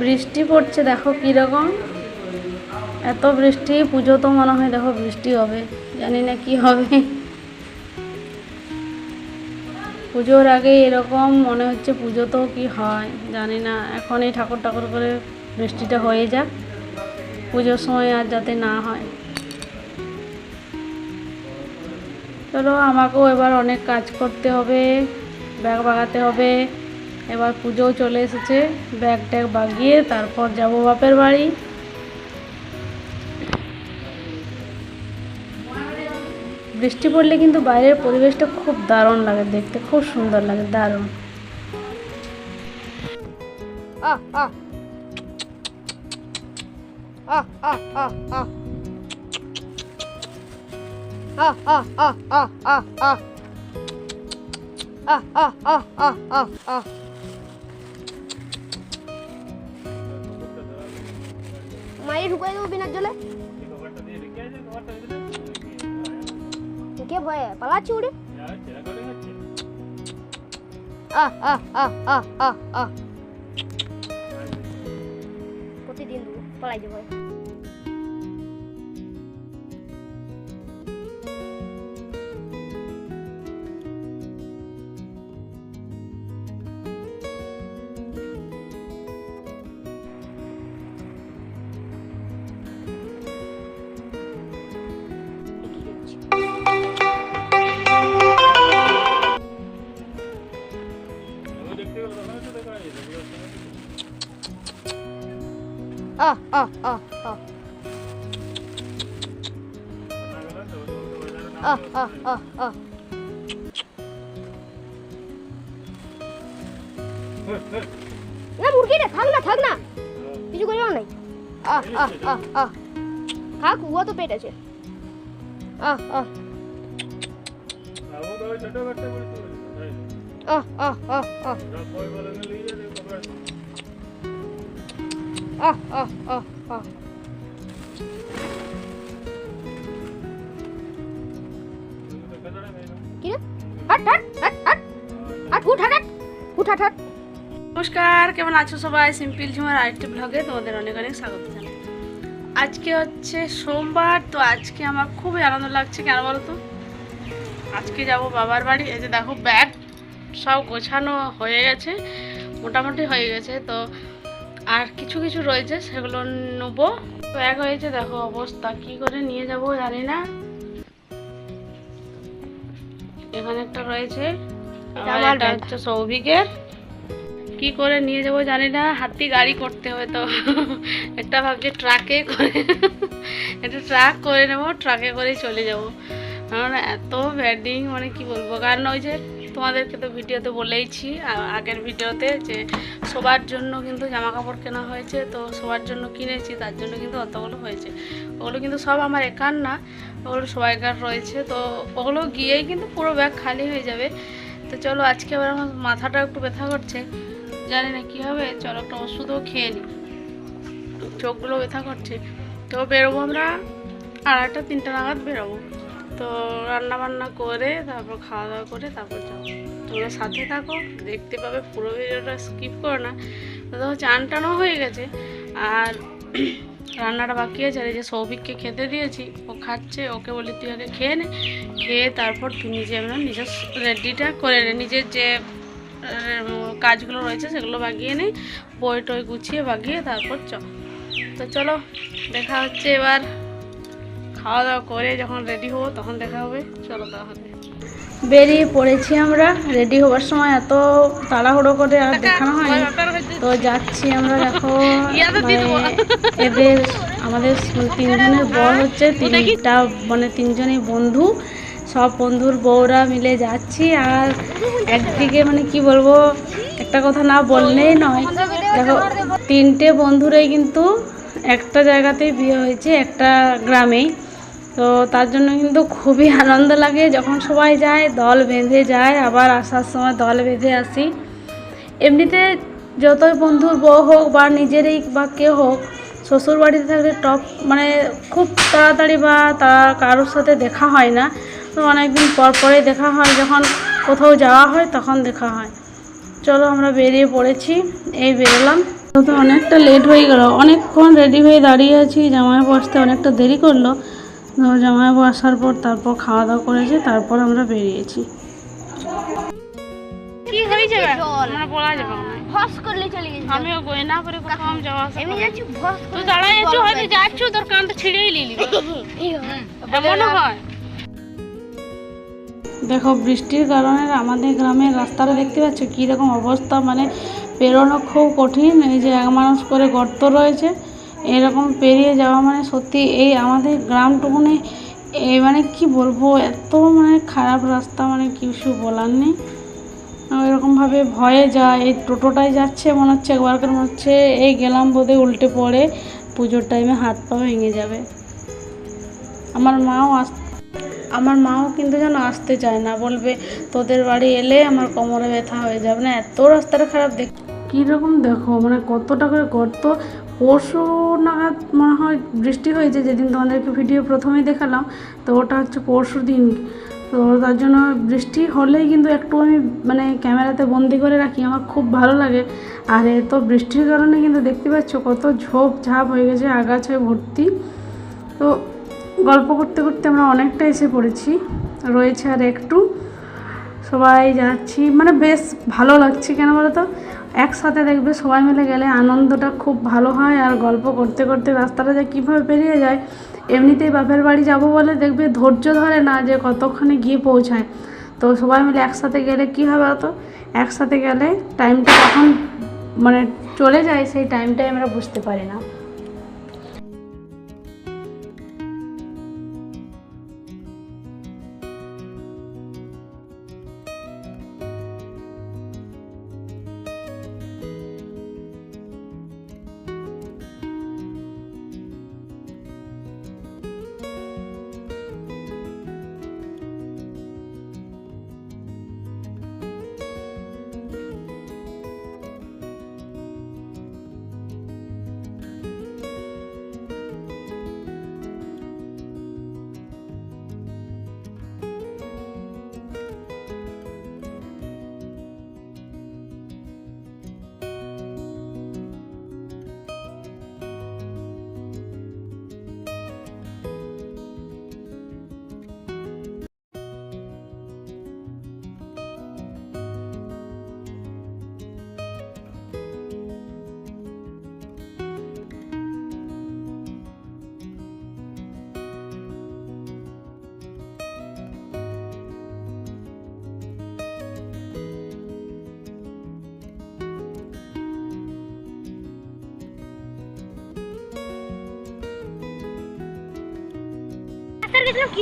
বৃষ্টি পড়ছে, দেখো কীরকম এত বৃষ্টি, পুজো তো মনে হয় দেখো বৃষ্টি হবে, জানি না কি হবে। পুজোর আগে এরকম মনে হচ্ছে পুজো তো কি হয়, জানি না। এখন এই ঠাকুর ঠাকুর করে বৃষ্টিটা হয়ে যাক, পুজোর সময় আর যাতে না হয়। চলো, আমাকেও এবার অনেক কাজ করতে হবে, ব্যাগ বাগাতে হবে। এবার পুজোও চলে এসেছে ব্যাগ ট্যাগ বাগিয়ে তারপর যাব বাপের বাড়ি। বৃষ্টি পড়লে কিন্তু বাইরের পরিবেশটা খুব দারুণ লাগে দেখতে খুব সুন্দর লাগে দারুণ। আহ আহ। আহ আহ আহ আহ। আহ Ah, ah, ah, ah, ah, ah. Ah, ah, ah, ah, ah, ah. মায়ের ঢুকাই দেবো বিনার জলে কে ভয়ে পালাচ্ছি উড়ে আহ আহ আহ আহ আহ আহ প্রতিদিন দেবো পালাই যাব 아, 아, 아, 아. 아, 아, 아, 아. 나 모르겠네. 당나, 당나. 이거 걸려네. 아, 아, 아, 아. 가 구워도 빼야지. 아 아. 아, 아. 아, 아, 아, 아. নমস্কার, কেমন আছো সবাই? সিম্পল ঝুমার আরেকটি ব্লগে তোমাদের অনেক অনেক স্বাগত আজকে হচ্ছে সোমবার, তো আজকে আমার খুবই আনন্দ লাগছে। কেন বলো তো? আজকে যাব বাবার বাড়ি। এই যে দেখো ব্যাগ সব গোছানো হয়ে গেছে, মোটামুটি হয়ে গেছে। তো আর কিছু কিছু রয়েছে সেগুলো নেব। ব্যাগ হয়েছে দেখো অবস্থা কি করে নিয়ে যাব জানি না। এখানে একটা রয়েছে এটা। হচ্ছে সৌভিকের। কি করে নিয়ে যাব জানি না হাতি গাড়ি করতে হবে তো। একটা ভাবছি ট্রাকে করে একটা ট্রাক করে নেব ট্রাকে করেই চলে যাব। কারণ এত ব্যাডিং মানে কি বলব? কারণ ওই যে তোমাদেরকে তো ভিডিওতে বলেইছি আগের ভিডিওতে যে সবার জন্য কিন্তু জামা কাপড় কেনা হয়েছে, তো সবার জন্য কিনেছি, তার জন্য কিন্তু অতগুলো হয়েছে। ওগুলো কিন্তু সব আমার একার না, ওগুলো সবাইকার রয়েছে, তো ওগুলো গিয়েই কিন্তু পুরো ব্যাগ খালি হয়ে যাবে। তো চলো আজকে আবার আমার মাথাটা একটু ব্যথা করছে, জানি না কী হবে, চলো একটা ওষুধও খেয়ে নিই চোখগুলো ব্যথা করছে, তো বেরোবো আমরা আড়াইটা, তিনটা নাগাদ বেরোবো। তো রান্না বান্না করে, তারপর খাওয়া দাওয়া করে, তারপর তোমরা সাথে থাকো, দেখতে পাবে, পুরো ভিডিওটা স্কিপ করো না। দেখো চান টানও হয়ে গেছে। আর রান্নাটা বাকি আছে। আর এই যে সৌভিককে খেতে দিয়েছি, ও খাচ্ছে, ওকে বলি তুই আগে খেয়ে নে। খেয়ে তারপর তুই নিজে আমরা নিজের রেডিটা করে নে। নিজের যে কাজগুলো রয়েছে, সেগুলো বাগিয়ে নেই বই টই গুছিয়ে বাগিয়ে তারপর চ। তো চলো, দেখা হচ্ছে এবার। খাওয়া দাওয়া করে যখন রেডি হব, তখন দেখা হবে। চলো তাহলে। বেরিয়ে পড়েছি আমরা। রেডি হওয়ার সময় এত তাড়াহুড়ো করে আর দেখানো হয় তো যাচ্ছি আমরা দেখো মানে এদের আমাদের তিনজনের বর হচ্ছে তিনটা মানে তিনজনই বন্ধু। সব বন্ধুর বউরা মিলে যাচ্ছি আর একদিকে মানে কি বলব একটা কথা না বললেই নয়। দেখো তিনটে বন্ধুরাই কিন্তু একটা জায়গাতেই বিয়ে হয়েছে একটা গ্রামেই। তো তার জন্য কিন্তু খুবই আনন্দ লাগে। যখন সবাই যায়, দল বেঁধে যায়, আবার আসার সময় দল বেঁধে আসি। এমনিতে যতই বন্ধুর বউ হোক বা নিজেরই বা কেউ হোক শ্বশুর বাড়িতে থাকলে টপ মানে খুব তাড়াতাড়ি বা তারা কারোর সাথে দেখা হয় না। তো অনেকদিন পর পরে দেখা হয়, যখন কোথাও যাওয়া হয় তখন দেখা হয়। চলো আমরা বেরিয়ে পড়েছি, এই বেরোলাম। তো অনেকটা লেট হয়ে গেল, অনেকক্ষণ রেডি হয়ে দাঁড়িয়ে আছি জামাইবাবু বসতে অনেকটা দেরি করল। জামাইবাবু আসার পর তারপর খাওয়া দাওয়া করেছে তারপর আমরা বেরিয়েছি। কি হয়েছে। আমরা বলা যাবে না। ভস করলে চলে গেছে। আমিও গয়না করে কোথাও যাওয়া আসা এমনি যাচ্ছি ভস তুই দাঁড়ায় আছো হয়তো যাচ্ছ তোর কানটা ছিঁড়েই হয়। দেখো বৃষ্টির কারণে আমাদের গ্রামের রাস্তাটা দেখতে পাচ্ছ কীরকম অবস্থা মানে পেরোনো খুব কঠিন এই যে এক মানুষ করে গর্ত রয়েছে। এরকম পেরিয়ে যাওয়া মানে সত্যি এই আমাদের গ্রামটুকুনে এ মানে কি বলব, এত মানে খারাপ রাস্তা মানে কিছু বলার নেই। এরকমভাবে ভয়ে যায়, এই টোটোটাই যাচ্ছে, মনে হচ্ছে একবার করে মনে হচ্ছে এই গেলাম বোধে উল্টে পড়ে, পুজোর টাইমে হাত পা ভেঙে যাবে। আমার মাও আস, আমার মাও কিন্তু যেন আসতে চায় না, বলবে, তোদের বাড়ি এলে আমার কোমরে ব্যথা হয়ে যাবে। না, এত রাস্তাটা খারাপ দেখ কীরকম দেখো মানে কতটা করে গর্ত পরশু নাগাদ মনে হয় বৃষ্টি হয়েছে, যেদিন তোমাদেরকে ভিডিও প্রথমেই দেখালাম, তো ওটা হচ্ছে পরশু দিন। তো তার জন্য বৃষ্টি হলেই কিন্তু একটু আমি মানে ক্যামেরাতে বন্দি করে রাখি, আমার খুব ভালো লাগে। আর তো বৃষ্টির কারণে কিন্তু দেখতে পাচ্ছ কত ঝোপ ঝাপ হয়ে গেছে, আগাছায় ভর্তি। তো গল্প করতে করতে আমরা অনেকটা এসে পড়েছি, রয়েছে আর একটু। সবাই যাচ্ছি মানে বেশ ভালো লাগছে, কেন বলো তো একসাথে দেখবে সবাই মিলে গেলে আনন্দটা খুব ভালো হয় আর গল্প করতে করতে রাস্তাটা যে কীভাবে পেরিয়ে যায়, এমনিতেই বাপের বাড়ি যাব বলে দেখবে ধৈর্য ধরে না যে কতক্ষণে গিয়ে পৌঁছায়। তো সবাই মিলে একসাথে গেলে কী হবে তো? একসাথে গেলে টাইমটা কখন মানে চলে যায় সেই টাইমটাই আমরা বুঝতে পারি না।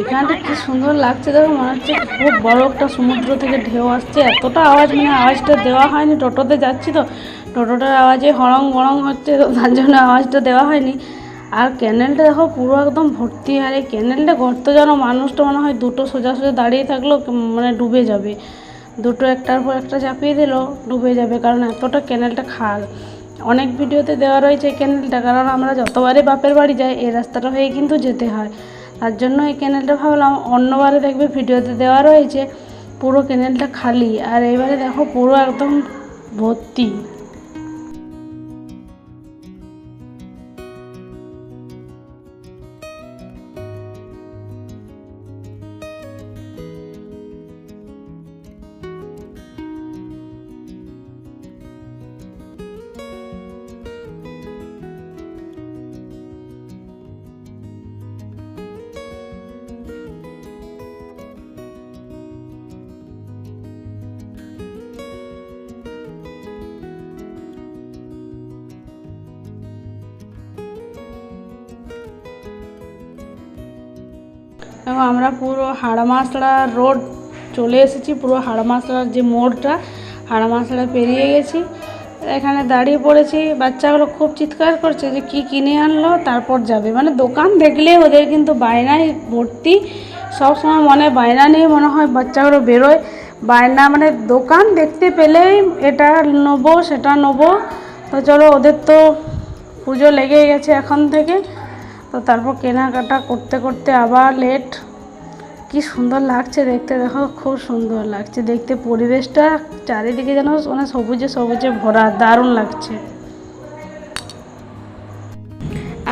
এখানটা কি সুন্দর লাগছে দেখো, মনে হচ্ছে খুব বড় একটা সমুদ্র থেকে ঢেউ আসছে। এতটা আওয়াজ মানে আওয়াজটা দেওয়া হয়নি, টোটোতে যাচ্ছি তো। টোটোটার আওয়াজে হরং বরং হচ্ছে, তো তার জন্য আওয়াজটা দেওয়া হয়নি। আর ক্যানেলটা দেখো, পুরো একদম ভর্তি আর এই ক্যানেলটা গর্ত যেন, মানুষটা মনে হয় দুটো সোজা সোজা দাঁড়িয়ে থাকলেও মানে ডুবে যাবে। দুটো একটার পর একটা চাপিয়ে দিলেও ডুবে যাবে, কারণ এতটা ক্যানেলটা খাল। অনেক ভিডিওতে দেওয়া রয়েছে ক্যানেলটা, কারণ আমরা যতবারই বাপের বাড়ি যাই, এই রাস্তাটা হয়ে কিন্তু যেতে হয়। তার জন্য এই ক্যানেলটা ভাবলাম অন্যবারে দেখবে ভিডিওতে দেওয়া রয়েছে। পুরো ক্যানেলটা খালি। আর এবারে দেখো পুরো একদম ভর্তি। এবং আমরা পুরো হাড়মাসড়া রোড চলে এসেছি, পুরো হাড়মাসড়ার যে মোড়টা, হাড়মাসড়া পেরিয়ে গেছি। এখানে দাঁড়িয়ে পড়েছি, বাচ্চাগুলো খুব চিৎকার করছে যে কি কিনে আনলো, তারপর যাবে। মানে দোকান দেখলে ওদের কিন্তু বায়নায় ভর্তি। সব সময় মনে বায়না নিয়ে মনে হয় বাচ্চাগুলো বেরোয়। বায়না মানে দোকান দেখতে পেলেই এটা নেব, সেটা নেব। তো চলো, ওদের তো পুজো লেগে গেছে এখন থেকে। তো তারপর কেনাকাটা করতে করতে আবার লেট কি সুন্দর লাগছে দেখতে, দেখো খুব সুন্দর লাগছে। দেখতে পরিবেশটা চারিদিকে যেন মানে সবুজে সবুজে ভরা, দারুণ লাগছে।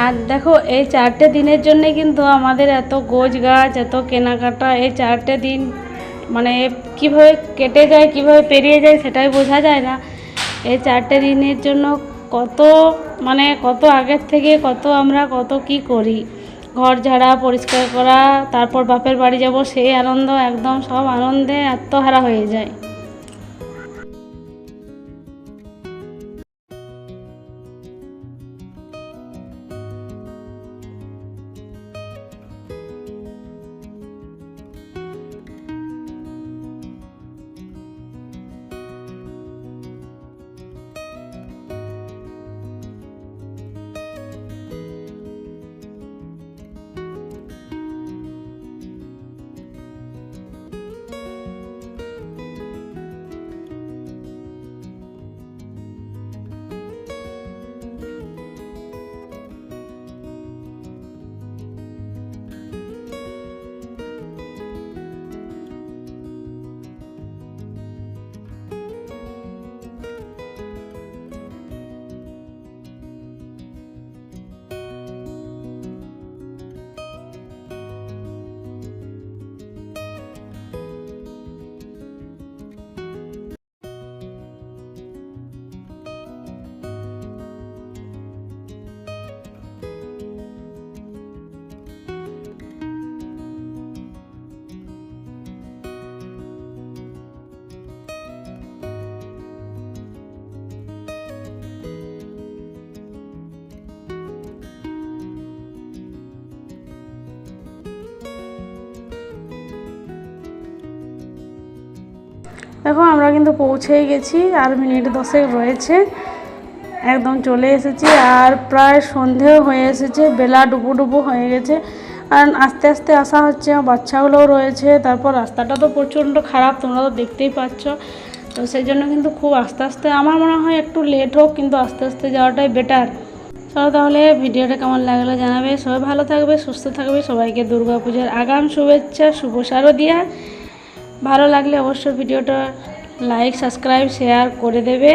আর দেখো, এই চারটে দিনের জন্যে কিন্তু আমাদের এত গোজ গাছ এত কেনাকাটা, এই চারটে দিন মানে কীভাবে কেটে যায়, কীভাবে পেরিয়ে যায় সেটাই বোঝা যায় না। এই চারটে দিনের জন্য কত মানে কত আগের থেকে কত আমরা কত কি করি। ঘর ঝাড়া, পরিষ্কার করা, তারপর বাপের বাড়ি যাব, সেই আনন্দ একদম সব আনন্দে আত্মহারা হয়ে যায়। দেখো, আমরা কিন্তু পৌঁছেই গেছি, আর মিনিট দশেক রয়েছে। একদম চলে এসেছি, আর প্রায় সন্ধেও হয়ে এসেছে, বেলা ডুবু ডুবু হয়ে গেছে। কারণ আস্তে আস্তে আসা হচ্ছে বাচ্চাগুলোও রয়েছে, তারপর রাস্তাটা তো প্রচণ্ড খারাপ, তোমরা তো দেখতেই পাচ্ছ। তো সেই জন্য কিন্তু খুব আস্তে আস্তে, আমার মনে হয় একটু লেট হোক, কিন্তু আস্তে আস্তে যাওয়াটাই বেটার চলো তাহলে, ভিডিওটা কেমন লাগল জানাবে। সবাই ভালো থাকবে, সুস্থ থাকবে। সবাইকে দুর্গা পূজার আগাম শুভেচ্ছা, শুভ শারদিয়া। ভালো লাগলে অবশ্যই ভিডিওটা লাইক সাবস্ক্রাইব শেয়ার করে দেবে।